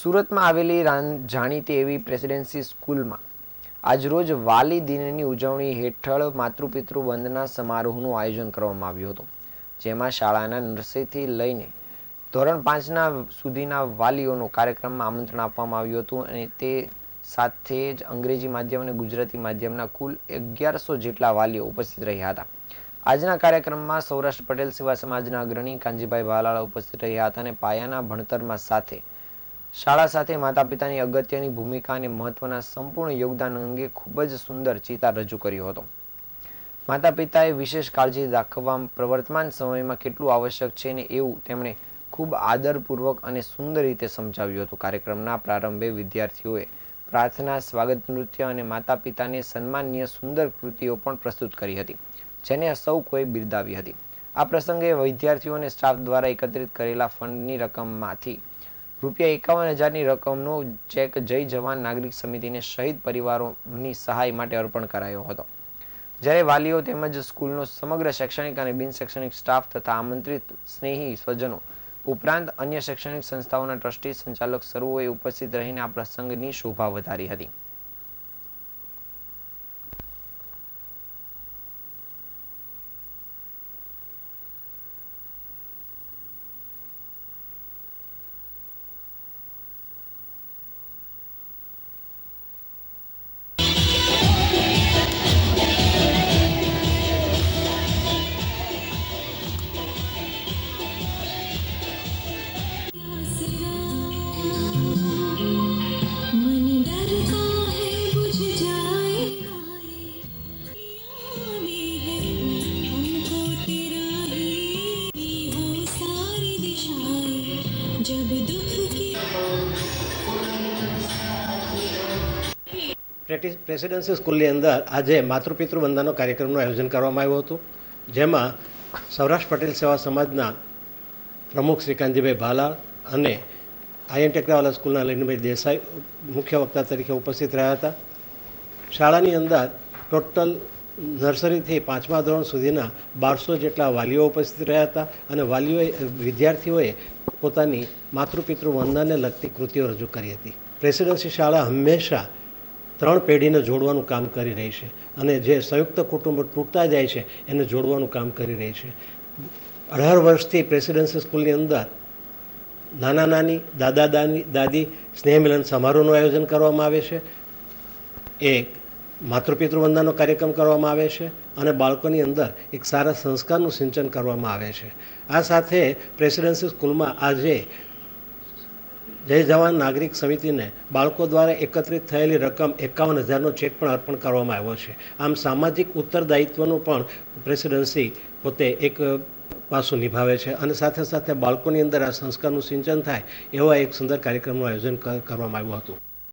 સુરતમાં આવેલી જાણીતી એવી પ્રેસિડેન્સી સ્કૂલમાં આજરોજ વાલી દિનની ઉજવણી હેઠળ માતૃપિતૃ વંદના સમારોહનું આયોજન કરવામાં આવ્યું હતું, જેમાં શાળાના નર્સરીથી લઈને ધોરણ પાંચના સુધીના વાલીઓનો કાર્યક્રમમાં આમંત્રણ આપવામાં આવ્યું હતું અને તે સાથે જ અંગ્રેજી માધ્યમ અને ગુજરાતી માધ્યમના કુલ અગિયારસો જેટલા વાલીઓ ઉપસ્થિત રહ્યા હતા. આજના કાર્યક્રમમાં સૌરાષ્ટ્ર પટેલ સેવા સમાજના અગ્રણી કાંજીભાઈ ભાલાળા ઉપસ્થિત રહ્યા હતા અને પાયાના ભણતરમાં સાથે શાળા સાથે માતા પિતાની અગત્યની ભૂમિકા અને મહત્વના સંપૂર્ણ યોગદાન અંગે ખૂબ જ સુંદર ચિતાર રજૂ કર્યો હતો. માતા પિતાએ વિશેષ કાળજી દાખવવા પ્રવર્તમાન સમયમાં કેટલું આવશ્યક છે ને એવું તેમણે ખૂબ આદરપૂર્વક અને સુંદર રીતે સમજાવ્યું હતું. કાર્યક્રમના પ્રારંભે વિદ્યાર્થીઓએ પ્રાર્થના, સ્વાગત નૃત્ય અને માતા પિતાને સન્માનીય સુંદર કૃતિઓ પણ પ્રસ્તુત કરી હતી, જેને સૌ કોઈ બિરદાવી હતી. આ પ્રસંગે વિદ્યાર્થીઓ અને સ્ટાફ દ્વારા એકત્રિત કરેલા ફંડની રકમમાંથી રૂપિયા એકાવન હજારની રકમનો ચેક જય જવાન નાગરિક સમિતિને શહીદ પરિવારોની સહાય માટે અર્પણ કરાયો હતો. જ્યારે વાલીઓ તેમજ સ્કૂલનો સમગ્ર શૈક્ષણિક અને બિન શૈક્ષણિક સ્ટાફ તથા આમંત્રિત સ્નેહી સ્વજનો ઉપરાંત અન્ય શૈક્ષણિક સંસ્થાઓના ટ્રસ્ટી સંચાલક સર્વોએ ઉપસ્થિત રહીને આ પ્રસંગની શોભા વધારી હતી. પ્રેસિડેન્સી સ્કૂલની અંદર આજે માતૃપિતૃ વંદાનો કાર્યક્રમનું આયોજન કરવામાં આવ્યું હતું, જેમાં સૌરાષ્ટ્ર પટેલ સેવા સમાજના પ્રમુખ શ્રીકાંતજીભાઈ ભાલા અને આયન ટેકરાવાલા સ્કૂલના લગ્નભાઈ દેસાઈ મુખ્ય વક્તા તરીકે ઉપસ્થિત રહ્યા હતા. શાળાની અંદર ટોટલ નર્સરીથી પાંચમા ધોરણ સુધીના બારસો જેટલા વાલીઓ ઉપસ્થિત રહ્યા હતા અને વાલીઓએ, વિદ્યાર્થીઓએ પોતાની માતૃપિતૃ વંદનને લગતી કૃતિઓ રજૂ કરી હતી. પ્રેસિડેન્સી શાળા હંમેશા ત્રણ પેઢીને જોડવાનું કામ કરી રહી છે અને જે સંયુક્ત કુટુંબ તૂટતા જાય છે એને જોડવાનું કામ કરી રહી છે. અઢાર વર્ષથી પ્રેસિડેન્સી સ્કૂલની અંદર નાના નાની, દાદા દાદી સ્નેહ મિલન સમારોહનું આયોજન કરવામાં આવે છે. એક માતૃપિતૃ વંદનાનો કાર્યક્રમ કરવામાં આવે છે અને બાળકોની અંદર એક સારા સંસ્કારનું સિંચન કરવામાં આવે છે. આ સાથે પ્રેસિડેન્સી સ્કૂલમાં આજે જય જવાન નાગરિક સમિતિને બાળકો દ્વારા એકત્રિત થયેલી રકમ એકાવન હજારનો ચેક પણ અર્પણ કરવામાં આવ્યો છે. આમ સામાજિક ઉત્તરદાયિત્વનું પણ પ્રેસિડેન્સી પોતે એક પાસું નિભાવે છે અને સાથે સાથે બાળકોની અંદર આ સંસ્કારનું સિંચન થાય એવા એક સુંદર કાર્યક્રમનું આયોજન કરવામાં આવ્યું હતું.